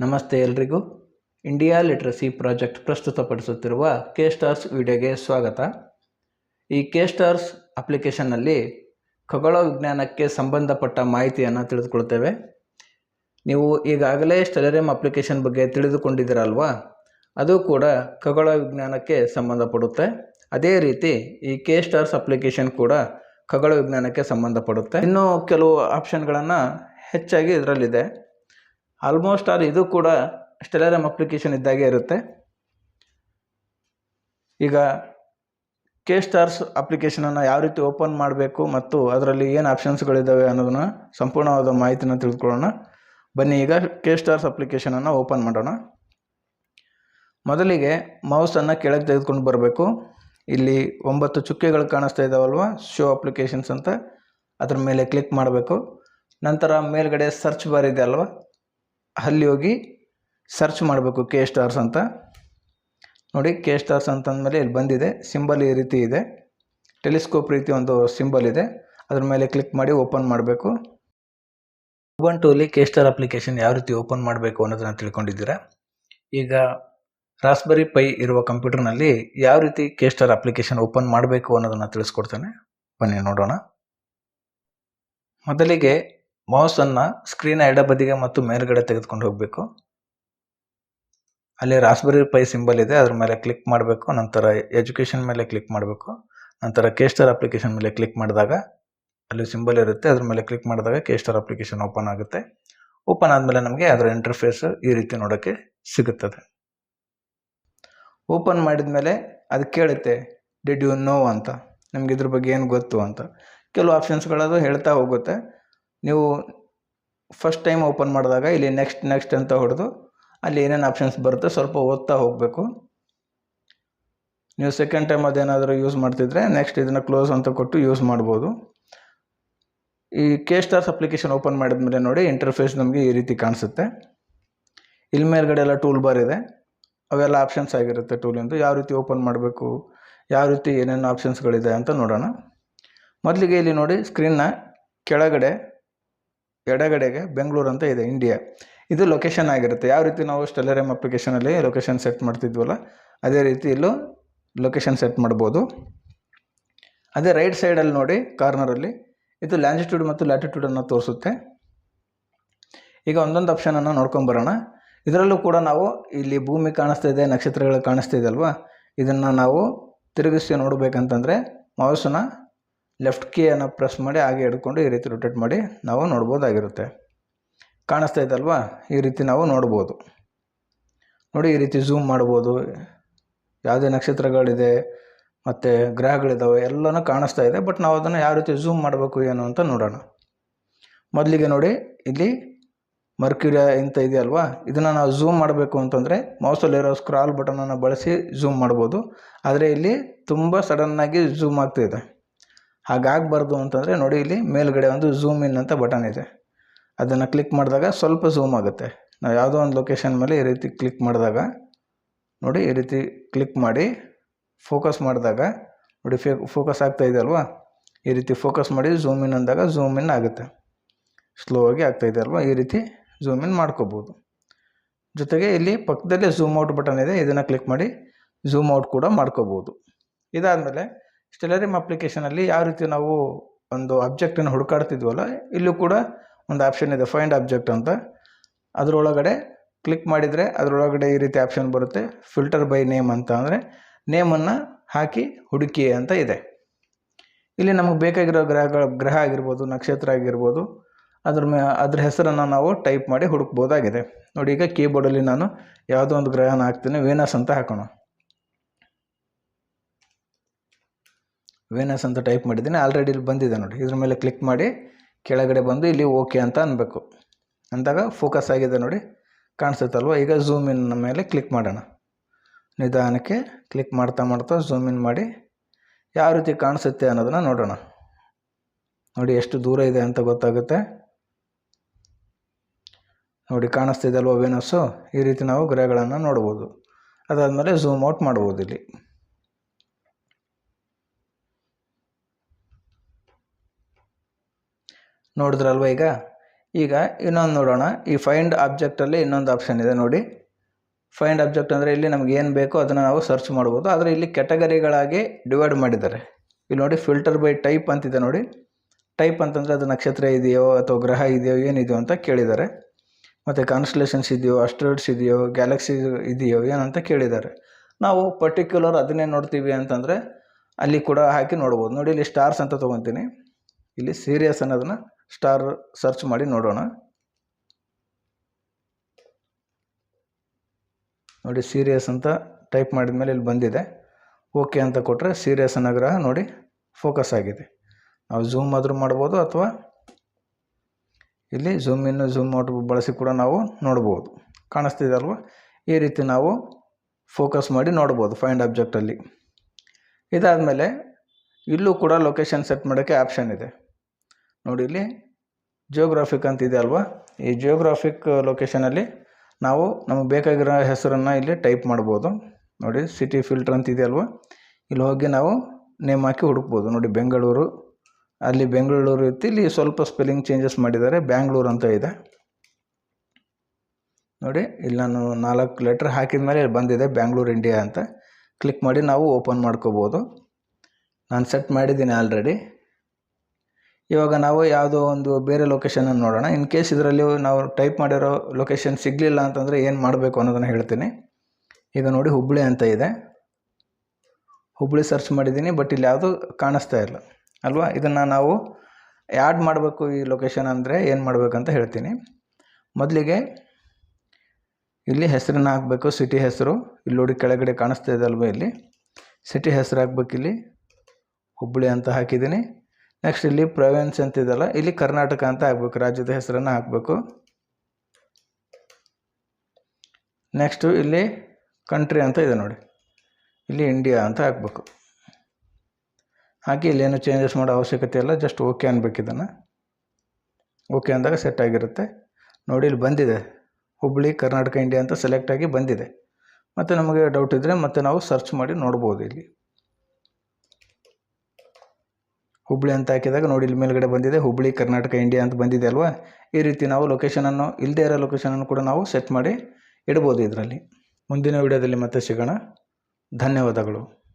ನಮಸ್ತೆ ಎಲ್ರಿಗೂ. India literacy project ಪ್ರಸ್ತುತಪಡಿಸುತ್ತಿರುವ ಕೆ ಸ್ಟಾರ್ಸ್ ವಿಡಿಯೋಗೆ ಸ್ವಾಗತ. ಈ ಕೆ ಸ್ಟಾರ್ಸ್ ಅಪ್ಲಿಕೇಶನ್ನಲ್ಲಿ ಖಗೋಳ ವಿಜ್ಞಾನಕ್ಕೆ ಸಂಬಂಧಪಟ್ಟ ಮಾಹಿತಿಯನ್ನು ತಿಳಿದುಕೊಳ್ತೇವೆ ನೀವು ಈಗಾಗಲೇ ಸ್ಟೆಲರಿಯಂ ಅಪ್ಲಿಕೇಶನ್ ಬಗ್ಗೆ ತಿಳಿದುಕೊಂಡಿದ್ದೀರಲ್ವಾ? ಅದು ಕೂಡ ಖಗೋಳ ವಿಜ್ಞಾನಕ್ಕೆ ಸಂಬಂಧಪಡುತ್ತೆ. ಅದೇ ರೀತಿ ಈ ಕೆ ಸ್ಟಾರ್ಸ್ ಅಪ್ಲಿಕೇಶನ್ ಕೂಡ ಖಗೋಳ ವಿಜ್ಞಾನಕ್ಕೆ ಸಂಬಂಧಪಡುತ್ತೆ. ಇನ್ನೂ ಕೆಲವು ಆಪ್ಷನ್ಗಳನ್ನು ಹೆಚ್ಚಾಗಿ ಇದರಲ್ಲಿದೆ. ಆಲ್ಮೋಸ್ಟ್ ಆಲ್ ಇದು ಕೂಡ ಸ್ಟೆಲರಮ್ ಅಪ್ಲಿಕೇಶನ್ ಇದ್ದಾಗೆ ಇರುತ್ತೆ. ಈಗ ಕೆ ಸ್ಟಾರ್ಸ್ ಅಪ್ಲಿಕೇಶನನ್ನು ಯಾವ ರೀತಿ ಓಪನ್ ಮಾಡಬೇಕು ಮತ್ತು ಅದರಲ್ಲಿ ಏನು ಆಪ್ಷನ್ಸ್ಗಳಿದ್ದಾವೆ ಅನ್ನೋದನ್ನು ಸಂಪೂರ್ಣವಾದ ಮಾಹಿತಿನ ತಿಳ್ಕೊಳ್ಳೋಣ ಬನ್ನಿ, ಈಗ ಕೆ ಸ್ಟಾರ್ಸ್ ಅಪ್ಲಿಕೇಶನನ್ನು ಓಪನ್ ಮಾಡೋಣ. ಮೊದಲಿಗೆ ಮೌಸನ್ನು ಕೆಳಗೆ ತೆಗೆದುಕೊಂಡು ಬರಬೇಕು. ಇಲ್ಲಿ ಒಂಬತ್ತು ಚುಕ್ಕೆಗಳು ಕಾಣಿಸ್ತಾ ಇದ್ದಾವಲ್ವ ಶೋ ಅಪ್ಲಿಕೇಶನ್ಸ್ ಅಂತ. ಅದ್ರ ಮೇಲೆ ಕ್ಲಿಕ್ ಮಾಡಬೇಕು. ನಂತರ ಮೇಲ್ಗಡೆ ಸರ್ಚ್ ಬಾರ್ ಇದೆ ಅಲ್ವಾ? ಅಲ್ಲಿ ಹೋಗಿ ಸರ್ಚ್ ಮಾಡಬೇಕು ಕೆ ಸ್ಟಾರ್ಸ್ ಅಂತ. ನೋಡಿ ಕೆ ಸ್ಟಾರ್ಸ್ ಅಂತಂದಮೇಲೆ ಇಲ್ಲಿ ಬಂದಿದೆ. ಸಿಂಬಲ್ ಈ ರೀತಿ ಇದೆ. ಟೆಲಿಸ್ಕೋಪ್ ರೀತಿ ಒಂದು ಸಿಂಬಲ್ ಇದೆ. ಅದ್ರ ಮೇಲೆ ಕ್ಲಿಕ್ ಮಾಡಿ ಓಪನ್ ಮಾಡಬೇಕು. ಉಬಂಟೂಲಿ ಕೆ ಸ್ಟಾರ್ ಅಪ್ಲಿಕೇಶನ್ ಯಾವ ರೀತಿ ಓಪನ್ ಮಾಡಬೇಕು ಅನ್ನೋದನ್ನ ತಿಳ್ಕೊಂಡಿದ್ದೀರಾ? ಈಗ ರಾಸ್ಬರಿ ಪೈ ಇರುವ ಕಂಪ್ಯೂಟರ್ನಲ್ಲಿ ಯಾವ ರೀತಿ ಕೆ ಸ್ಟಾರ್ ಅಪ್ಲಿಕೇಶನ್ ಓಪನ್ ಮಾಡಬೇಕು ಅನ್ನೋದನ್ನು ತಿಳಿಸ್ಕೊಡ್ತೇನೆ. ಬನ್ನಿ ನೋಡೋಣ. ಮೊದಲಿಗೆ ಮೌಸನ್ನು ಸ್ಕ್ರೀನ್ ಎಡಬದಿಗೆ ಮತ್ತು ಮೇಲ್ಗಡೆ ತೆಗೆದುಕೊಂಡು ಹೋಗಬೇಕು. ಅಲ್ಲಿ ರಾಸ್ಬೆರಿ ಪೈ ಸಿಂಬಲ್ ಇದೆ, ಅದ್ರ ಮೇಲೆ ಕ್ಲಿಕ್ ಮಾಡಬೇಕು, ನಂತರ ಎಜುಕೇಷನ್ ಮೇಲೆ ಕ್ಲಿಕ್ ಮಾಡಬೇಕು, ನಂತರ ಕೇಸ್ಟರ್ ಅಪ್ಲಿಕೇಶನ್ ಮೇಲೆ ಕ್ಲಿಕ್ ಮಾಡಿದಾಗ ಅಲ್ಲಿ ಸಿಂಬಲ್ ಇರುತ್ತೆ, ಅದ್ರ ಮೇಲೆ ಕ್ಲಿಕ್ ಮಾಡಿದಾಗ ಕೇಸ್ಟರ್ ಅಪ್ಲಿಕೇಶನ್ ಓಪನ್ ಆಗುತ್ತೆ. ಓಪನ್ ಆದಮೇಲೆ ನಮಗೆ ಅದರ ಇಂಟರ್ಫೇಸ್ ಈ ರೀತಿ ನೋಡೋಕ್ಕೆ ಸಿಗುತ್ತದೆ. ಓಪನ್ ಮಾಡಿದ ಮೇಲೆ ಅದು ಕೇಳುತ್ತೆ ಡಿಡ್ ಯು ನೋ ಅಂತ. ನಿಮ್ಗೆ ಇದ್ರ ಬಗ್ಗೆ ಏನು ಗೊತ್ತು ಅಂತ. ಕೆಲವು ಆಪ್ಷನ್ಸ್ಗಳದು ಹೇಳ್ತಾ ಹೋಗುತ್ತೆ. ನೀವು ಫಸ್ಟ್ ಟೈಮ್ ಓಪನ್ ಮಾಡಿದಾಗ ಇಲ್ಲಿ ನೆಕ್ಸ್ಟ್ ನೆಕ್ಸ್ಟ್ ಅಂತ ಹೊಡೆದು ಅಲ್ಲಿ ಏನೇನು ಆಪ್ಷನ್ಸ್ ಬರುತ್ತೆ ಸ್ವಲ್ಪ ಓದ್ತಾ ಹೋಗಬೇಕು. ನೀವು ಸೆಕೆಂಡ್ ಟೈಮ್ ಅದೇನಾದರೂ ಯೂಸ್ ಮಾಡ್ತಿದ್ರೆ ನೆಕ್ಸ್ಟ್ ಇದನ್ನು ಕ್ಲೋಸ್ ಅಂತ ಕೊಟ್ಟು ಯೂಸ್ ಮಾಡ್ಬೋದು. ಈ ಕೆ ಸ್ಟಾರ್ಸ್ ಅಪ್ಲಿಕೇಶನ್ ಓಪನ್ ಮಾಡಿದ ಮೇಲೆ ನೋಡಿ ಇಂಟರ್ಫೇಸ್ ನಮಗೆ ಈ ರೀತಿ ಕಾಣಿಸುತ್ತೆ. ಇಲ್ಲಿ ಮೇಲ್ಗಡೆ ಎಲ್ಲ ಟೂಲ್ ಬಾರ್ ಇದೆ. ಅವೆಲ್ಲ ಆಪ್ಷನ್ಸ್ ಆಗಿರುತ್ತೆ ಟೂಲಿಂದು ಯಾವ ರೀತಿ ಓಪನ್ ಮಾಡಬೇಕು, ಯಾವ ರೀತಿ ಏನೇನು ಆಪ್ಷನ್ಸ್ಗಳಿದೆ ಅಂತ ನೋಡೋಣ. ಮೊದಲಿಗೆ ಇಲ್ಲಿ ನೋಡಿ ಸ್ಕ್ರೀನ್ನ ಕೆಳಗಡೆ ಎಡಗಡೆಗೆ ಬೆಂಗಳೂರು ಅಂತ ಇದೆ ಇಂಡಿಯಾ ಇದು ಲೊಕೇಶನ್ ಆಗಿರುತ್ತೆ. ಯಾವ ರೀತಿ ನಾವು ಸ್ಟೆಲರಿಯಂ ಅಪ್ಲಿಕೇಶನಲ್ಲಿ ಲೊಕೇಶನ್ ಸೆಟ್ ಮಾಡ್ತಿದ್ವಲ್ಲ, ಅದೇ ರೀತಿ ಇಲ್ಲೂ ಲೊಕೇಶನ್ ಸೆಟ್ ಮಾಡ್ಬೋದು. ಅದೇ ರೈಟ್ ಸೈಡಲ್ಲಿ ನೋಡಿ ಕಾರ್ನರಲ್ಲಿ ಇದು ಲ್ಯಾಂಜಿಟ್ಯೂಡ್ ಮತ್ತು ಲ್ಯಾಟಿಟ್ಯೂಡನ್ನು ತೋರಿಸುತ್ತೆ. ಈಗ ಒಂದೊಂದು ಆಪ್ಷನನ್ನು ನೋಡ್ಕೊಂಬರೋಣ ಇದರಲ್ಲೂ ಕೂಡ ನಾವು ಇಲ್ಲಿ ಭೂಮಿ ಕಾಣಿಸ್ತಾ ಇದೆ, ನಕ್ಷತ್ರಗಳು ಕಾಣಿಸ್ತಾ ಇದೆ ಅಲ್ವಾ? ಇದನ್ನು ನಾವು ತಿರುಗಿಸಿ ನೋಡಬೇಕಂತಂದರೆ ಮೌಸನ್ನ ಲೆಫ್ಟ್ ಕೀಯನ್ನು ಪ್ರೆಸ್ ಮಾಡಿ ಹಾಗೆ ಹಿಡ್ಕೊಂಡು ಈ ರೀತಿ ರೊಟೇಟ್ ಮಾಡಿ ನಾವು ನೋಡ್ಬೋದಾಗಿರುತ್ತೆ. ಕಾಣಿಸ್ತಾ ಇದ್ದಲ್ವಾ ಈ ರೀತಿ ನಾವು ನೋಡ್ಬೋದು. ನೋಡಿ ಈ ರೀತಿ ಝೂಮ್ ಮಾಡ್ಬೋದು. ಯಾವುದೇ ನಕ್ಷತ್ರಗಳಿದೆ, ಮತ್ತು ಗ್ರಹಗಳಿದ್ದಾವೆ ಎಲ್ಲನೂ ಕಾಣಿಸ್ತಾ ಇದೆ ಬಟ್ ನಾವು ಅದನ್ನು ಯಾವ ರೀತಿ ಝೂಮ್ ಮಾಡಬೇಕು, ಏನು ಅಂತ ನೋಡೋಣ. ಮೊದಲಿಗೆ ನೋಡಿ, ಇಲ್ಲಿ ಮರ್ಕ್ಯೂರಿಯ ಇಂಥ ಇದೆಯಲ್ವಾ? ಇದನ್ನು ನಾವು ಝೂಮ್ ಮಾಡಬೇಕು ಅಂತಂದರೆ ಮೌಸಲ್ಲಿರೋ ಸ್ಕ್ರಾಲ್ ಬಟನನ್ನು ಬಳಸಿ ಝೂಮ್ ಮಾಡ್ಬೋದು. ಆದರೆ ಇಲ್ಲಿ ತುಂಬ ಸಡನ್ನಾಗಿ ಝೂಮ್ ಆಗ್ತಾಯಿದೆ ಹಾಗಾಗಬಾರ್ದು ಅಂತಂದರೆ ನೋಡಿ ಇಲ್ಲಿ ಮೇಲ್ಗಡೆ ಒಂದು ಝೂಮ್ ಇನ್ ಅಂತ ಬಟನ್ ಇದೆ. ಅದನ್ನು ಕ್ಲಿಕ್ ಮಾಡಿದಾಗ ಸ್ವಲ್ಪ ಝೂಮ್ ಆಗುತ್ತೆ. ನಾವು ಯಾವುದೋ ಒಂದು ಲೊಕೇಶನ್ ಮೇಲೆ ಈ ರೀತಿ ಕ್ಲಿಕ್ ಮಾಡಿದಾಗ, ನೋಡಿ ಈ ರೀತಿ ಕ್ಲಿಕ್ ಮಾಡಿ ಫೋಕಸ್ ಮಾಡಿದಾಗ, ನೋಡಿ ಫೇ ಫೋಕಸ್ ಆಗ್ತಾ ಇದೆ ಅಲ್ವಾ? ಈ ರೀತಿ ಫೋಕಸ್ ಮಾಡಿ ಝೂಮ್ ಇನ್ ಅಂದಾಗ ಝೂಮ್ ಇನ್ ಆಗುತ್ತೆ. ಸ್ಲೋ ಆಗಿ ಆಗ್ತಾ ಇದೆ ಅಲ್ವಾ? ಈ ರೀತಿ ಝೂಮ್ ಇನ್ ಮಾಡ್ಕೋಬೋದು. ಜೊತೆಗೆ ಇಲ್ಲಿ ಪಕ್ಕದಲ್ಲೇ ಝೂಮ್ ಔಟ್ ಬಟನ್ ಇದೆ, ಇದನ್ನು ಕ್ಲಿಕ್ ಮಾಡಿ ಝೂಮ್ ಔಟ್ ಕೂಡ ಮಾಡ್ಕೋಬೋದು. ಇದಾದಮೇಲೆ ಸ್ಟೆಲರಿಯಂ ಅಪ್ಲಿಕೇಶನಲ್ಲಿ ಯಾವ ರೀತಿ ನಾವು ಒಂದು ಅಬ್ಜೆಕ್ಟನ್ನು ಹುಡುಕಾಡ್ತಿದ್ವಲ್ಲ, ಇಲ್ಲೂ ಕೂಡ ಒಂದು ಆಪ್ಷನ್ ಇದೆ ಫೈಂಡ್ ಅಬ್ಜೆಕ್ಟ್ ಅಂತ. ಅದರೊಳಗಡೆ ಕ್ಲಿಕ್ ಮಾಡಿದರೆ ಅದರೊಳಗಡೆ ಈ ರೀತಿ ಆಪ್ಷನ್ ಬರುತ್ತೆ ಫಿಲ್ಟರ್ ಬೈ ನೇಮ್ ಅಂತ ಅಂದರೆ ನೇಮನ್ನು ಹಾಕಿ ಹುಡುಕಿ ಅಂತ ಇದೆ. ಇಲ್ಲಿ ನಮಗೆ ಬೇಕಾಗಿರೋ ಗ್ರಹಗಳ, ಗ್ರಹ ಆಗಿರ್ಬೋದು, ನಕ್ಷತ್ರ ಆಗಿರ್ಬೋದು, ಅದ್ರ ಮೇ, ಅದ್ರ ಹೆಸರನ್ನು ನಾವು ಟೈಪ್ ಮಾಡಿ ಹುಡುಕ್ಬೋದಾಗಿದೆ. ನೋಡಿ ಈಗ ಕೀಬೋರ್ಡಲ್ಲಿ ನಾನು ಯಾವುದೋ ಒಂದು ಗ್ರಹನ ಹಾಕ್ತೀನಿ ವೇನಸ್ ಅಂತ ಹಾಕೋಣ. ವೇನಸ್ ಅಂತ ಟೈಪ್ ಮಾಡಿದ್ದೀನಿ. ಆಲ್ರೆಡಿ ಇಲ್ಲಿ ಬಂದಿದೆ ನೋಡಿ. ಇದ್ರ ಮೇಲೆ ಕ್ಲಿಕ್ ಮಾಡಿ ಕೆಳಗಡೆ ಬಂದು ಇಲ್ಲಿ ಓಕೆ ಅಂತ ಅನ್ಬೇಕು. ಅಂದಾಗ ಫೋಕಸ್ ಆಗಿದೆ ನೋಡಿ. ಕಾಣಿಸುತ್ತಲ್ವ? ಈಗ ಝೂಮ್ ಇನ್ ಮೇಲೆ ಕ್ಲಿಕ್ ಮಾಡೋಣ. ನಿಧಾನಕ್ಕೆ ಕ್ಲಿಕ್ ಮಾಡ್ತಾ ಮಾಡ್ತಾ ಝೂಮ್ ಇನ್ ಮಾಡಿ ಯಾವ ರೀತಿ ಕಾಣಿಸುತ್ತೆ ಅನ್ನೋದನ್ನು ನೋಡೋಣ. ನೋಡಿ ಎಷ್ಟು ದೂರ ಇದೆ ಅಂತ ಗೊತ್ತಾಗುತ್ತೆ. ನೋಡಿ ಕಾಣಿಸ್ತಿದೆ ಅಲ್ವ ವೇನಸ್ಸು ಈ ರೀತಿ ನಾವು ಗ್ರಹಗಳನ್ನು ನೋಡ್ಬೋದು. ಅದಾದಮೇಲೆ ಝೂಮ್ ಔಟ್ ಮಾಡ್ಬೋದು ಇಲ್ಲಿ. ನೋಡಿದ್ರಲ್ವ ಈಗ? ಈಗ ಇನ್ನೊಂದು ನೋಡೋಣ. ಈ ಫೈಂಡ್ ಆಬ್ಜೆಕ್ಟಲ್ಲಿ ಇನ್ನೊಂದು ಆಪ್ಷನ್ ಇದೆ ನೋಡಿ. ಫೈಂಡ್ ಆಬ್ಜೆಕ್ಟ್ ಅಂದರೆ ಇಲ್ಲಿ ನಮ್ಗೆ ಏನು ಬೇಕೋ ಅದನ್ನು ನಾವು ಸರ್ಚ್ ಮಾಡ್ಬೋದು. ಆದರೆ ಇಲ್ಲಿ ಕೆಟಗರಿಗಳಾಗಿ ಡಿವೈಡ್ ಮಾಡಿದ್ದಾರೆ. ಇಲ್ಲಿ ನೋಡಿ ಫಿಲ್ಟರ್ ಬೈ ಟೈಪ್ ಅಂತಿದೆ ನೋಡಿ. ಟೈಪ್ ಅಂತಂದರೆ ಅದು ನಕ್ಷತ್ರ ಇದೆಯೋ ಅಥವಾ ಗ್ರಹ ಇದೆಯೋ ಏನಿದೆಯೋ ಅಂತ ಕೇಳಿದ್ದಾರೆ. ಮತ್ತು ಕಾನ್ಸ್ಟಲೇಷನ್ಸ್ ಇದೆಯೋ ಅಸ್ಟ್ರಾಯ್ಡ್ಸ್ ಇದೆಯೋ ಗ್ಯಾಲಕ್ಸಿ ಇದೆಯೋ ಏನಂತ ಕೇಳಿದ್ದಾರೆ. ನಾವು ಪರ್ಟಿಕ್ಯುಲರ್ ಅದನ್ನೇ ನೋಡ್ತೀವಿ ಅಂತಂದರೆ ಅಲ್ಲಿ ಕೂಡ ಹಾಕಿ ನೋಡ್ಬೋದು. ನೋಡಿ ಇಲ್ಲಿ ಸ್ಟಾರ್ಸ್ ಅಂತ ತೊಗೊತೀನಿ. ಇಲ್ಲಿ ಸೀರಿಯಸ್ ಅನ್ನೋದನ್ನ ಸ್ಟಾರ್ ಸರ್ಚ್ ಮಾಡಿ ನೋಡೋಣ. ನೋಡಿ ಸೀರಿಯಸ್ ಅಂತ ಟೈಪ್ ಮಾಡಿದ ಮೇಲೆ ಇಲ್ಲಿ ಬಂದಿದೆ. ಓಕೆ ಅಂತ ಕೊಟ್ಟರೆ ಸೀರಿಯಸ್ ಅನ್ನೋ ನೋಡಿ ಫೋಕಸ್ ಆಗಿದೆ. ನಾವು ಝೂಮ್ ಆದರೂ ಮಾಡ್ಬೋದು ಅಥವಾ ಇಲ್ಲಿ ಝೂಮ್ ಇನ್ನು ಝೂಮ್ ಔಟ್ ಬಳಸಿ ಕೂಡ ನಾವು ನೋಡ್ಬೋದು. ಕಾಣಿಸ್ತಿದೆ ಅಲ್ವಾ? ಈ ರೀತಿ ನಾವು ಫೋಕಸ್ ಮಾಡಿ ನೋಡ್ಬೋದು ಫೈಂಡ್ ಆಬ್ಜೆಕ್ಟಲ್ಲಿ ಇದಾದಮೇಲೆ ಇಲ್ಲೂ ಕೂಡ ಲೊಕೇಶನ್ ಸೆಟ್ ಮಾಡೋಕ್ಕೆ ಆಪ್ಷನ್ ಇದೆ. ನೋಡಿ ಇಲ್ಲಿ ಜಿಯೋಗ್ರಾಫಿಕ್ ಅಂತ ಇದೆ ಅಲ್ವಾ? ಈ ಜಿಯೋಗ್ರಾಫಿಕ್ ಲೊಕೇಶನಲ್ಲಿ ನಾವು ನಮಗೆ ಬೇಕಾಗಿರೋ ಹೆಸರನ್ನು ಇಲ್ಲಿ ಟೈಪ್ ಮಾಡ್ಬೋದು. ನೋಡಿ ಸಿಟಿ ಫಿಲ್ಟರ್ ಅಂತ ಇದೆ ಅಲ್ವಾ? ಇಲ್ಲಿ ಹೋಗಿ ನಾವು ನೇಮ್ ಹಾಕಿ ಹುಡುಕ್ಬೋದು. ನೋಡಿ ಬೆಂಗಳೂರು, ಅಲ್ಲಿ ಬೆಂಗಳೂರು ಇತ್ತು, ಇಲ್ಲಿ ಸ್ವಲ್ಪ ಸ್ಪೆಲ್ಲಿಂಗ್ ಚೇಂಜಸ್ ಮಾಡಿದ್ದಾರೆ. ಬ್ಯಾಂಗ್ಳೂರು ಅಂತ ಇದೆ. ನೋಡಿ ಇಲ್ಲಿ ನಾನು ನಾಲ್ಕು ಲೆಟ್ರ್ ಹಾಕಿದ ಮೇಲೆ ಬಂದಿದೆ ಬ್ಯಾಂಗ್ಳೂರು, ಇಂಡಿಯಾ ಅಂತ. ಕ್ಲಿಕ್ ಮಾಡಿ ನಾವು ಓಪನ್ ಮಾಡ್ಕೋಬೋದು. ನಾನು ಸೆಟ್ ಮಾಡಿದ್ದೀನಿ ಆಲ್ರೆಡಿ ಇವಾಗ ನಾವು ಯಾವುದೋ ಒಂದು ಬೇರೆ ಲೊಕೇಶನನ್ನು ನೋಡೋಣ. ಇನ್ ಕೇಸ್ ಇದರಲ್ಲಿ ನಾವು ಟೈಪ್ ಮಾಡಿರೋ ಲೊಕೇಶನ್ ಸಿಗಲಿಲ್ಲ ಅಂತಂದರೆ ಏನು ಮಾಡಬೇಕು ಅನ್ನೋದನ್ನು ಹೇಳ್ತೀನಿ. ಈಗ ನೋಡಿ ಹುಬ್ಬಳ್ಳಿ ಅಂತ ಇದೆ. ಹುಬ್ಬಳ್ಳಿ ಸರ್ಚ್ ಮಾಡಿದ್ದೀನಿ ಬಟ್ ಇಲ್ಲಿ ಯಾವುದು ಕಾಣಿಸ್ತಾ ಇಲ್ಲ. ಅಲ್ವಾ? ಇದನ್ನು ನಾವು ಆ್ಯಡ್ ಮಾಡಬೇಕು ಈ ಲೊಕೇಶನ್ ಅಂದರೆ ಏನು ಮಾಡಬೇಕಂತ ಹೇಳ್ತೀನಿ. ಮೊದಲಿಗೆ ಇಲ್ಲಿ ಹೆಸರನ್ನು ಹಾಕಬೇಕು ಸಿಟಿ ಹೆಸರು. ಇಲ್ಲಿ ನೋಡಿ ಕೆಳಗಡೆ ಕಾಣಿಸ್ತಾ ಇದೆ ಅಲ್ವ ಇಲ್ಲಿ? ಸಿಟಿ ಹೆಸರು ಹಾಕ್ಬೇಕು ಇಲ್ಲಿ. ಹುಬ್ಬಳ್ಳಿ ಅಂತ ಹಾಕಿದ್ದೀನಿ. ನೆಕ್ಸ್ಟ್ ಇಲ್ಲಿ ಪ್ರೊವೆನ್ಸ್ ಅಂತ ಇದೆಯಲ್ಲ ಇಲ್ಲಿ ಕರ್ನಾಟಕ ಅಂತ ಹಾಕ್ಬೇಕು, ರಾಜ್ಯದ ಹೆಸರನ್ನು ಹಾಕಬೇಕು. ನೆಕ್ಸ್ಟು ಇಲ್ಲಿ ಕಂಟ್ರಿ ಅಂತ ಇದೆ ನೋಡಿ. ಇಲ್ಲಿ ಇಂಡಿಯಾ ಅಂತ ಹಾಕಬೇಕು. ಹಾಕಿ ಇಲ್ಲೇನು ಚೇಂಜಸ್ ಮಾಡೋ ಅವಶ್ಯಕತೆ ಇಲ್ಲ ಜಸ್ಟ್ ಓಕೆ ಅನ್ಬೇಕು ಇದನ್ನು. ಓಕೆ ಅಂದಾಗ ಸೆಟ್ ಆಗಿರುತ್ತೆ. ನೋಡಿ ಇಲ್ಲಿ ಬಂದಿದೆ. ಹುಬ್ಬಳ್ಳಿ ಕರ್ನಾಟಕ ಇಂಡಿಯಾ ಅಂತ ಸೆಲೆಕ್ಟ್ ಆಗಿ ಬಂದಿದೆ. ಮತ್ತು ನಮಗೆ ಡೌಟ್ ಇದ್ದರೆ ಮತ್ತೆ ನಾವು ಸರ್ಚ್ ಮಾಡಿ ನೋಡ್ಬೋದು ಇಲ್ಲಿ. ಹುಬ್ಬಳ್ಳಿ ಅಂತ ಹಾಕಿದಾಗ ನೋಡಿ ಇಲ್ಲಿ ಮೇಲ್ಗಡೆ ಬಂದಿದೆ. ಹುಬ್ಬಳ್ಳಿ ಕರ್ನಾಟಕ, ಇಂಡಿಯಾ ಅಂತ ಬಂದಿದೆ ಅಲ್ವಾ? ಈ ರೀತಿ ನಾವು ಲೊಕೇಶನನ್ನು ಇಲ್ಲದೇ ಇರೋ ಲೊಕೇಶನನ್ನು ಕೂಡ ನಾವು ಸೆಟ್ ಮಾಡಿ ಇಡ್ಬೋದು ಇದರಲ್ಲಿ. ಮುಂದಿನ ವಿಡಿಯೋದಲ್ಲಿ ಮತ್ತೆ ಸಿಗೋಣ. ಧನ್ಯವಾದಗಳು.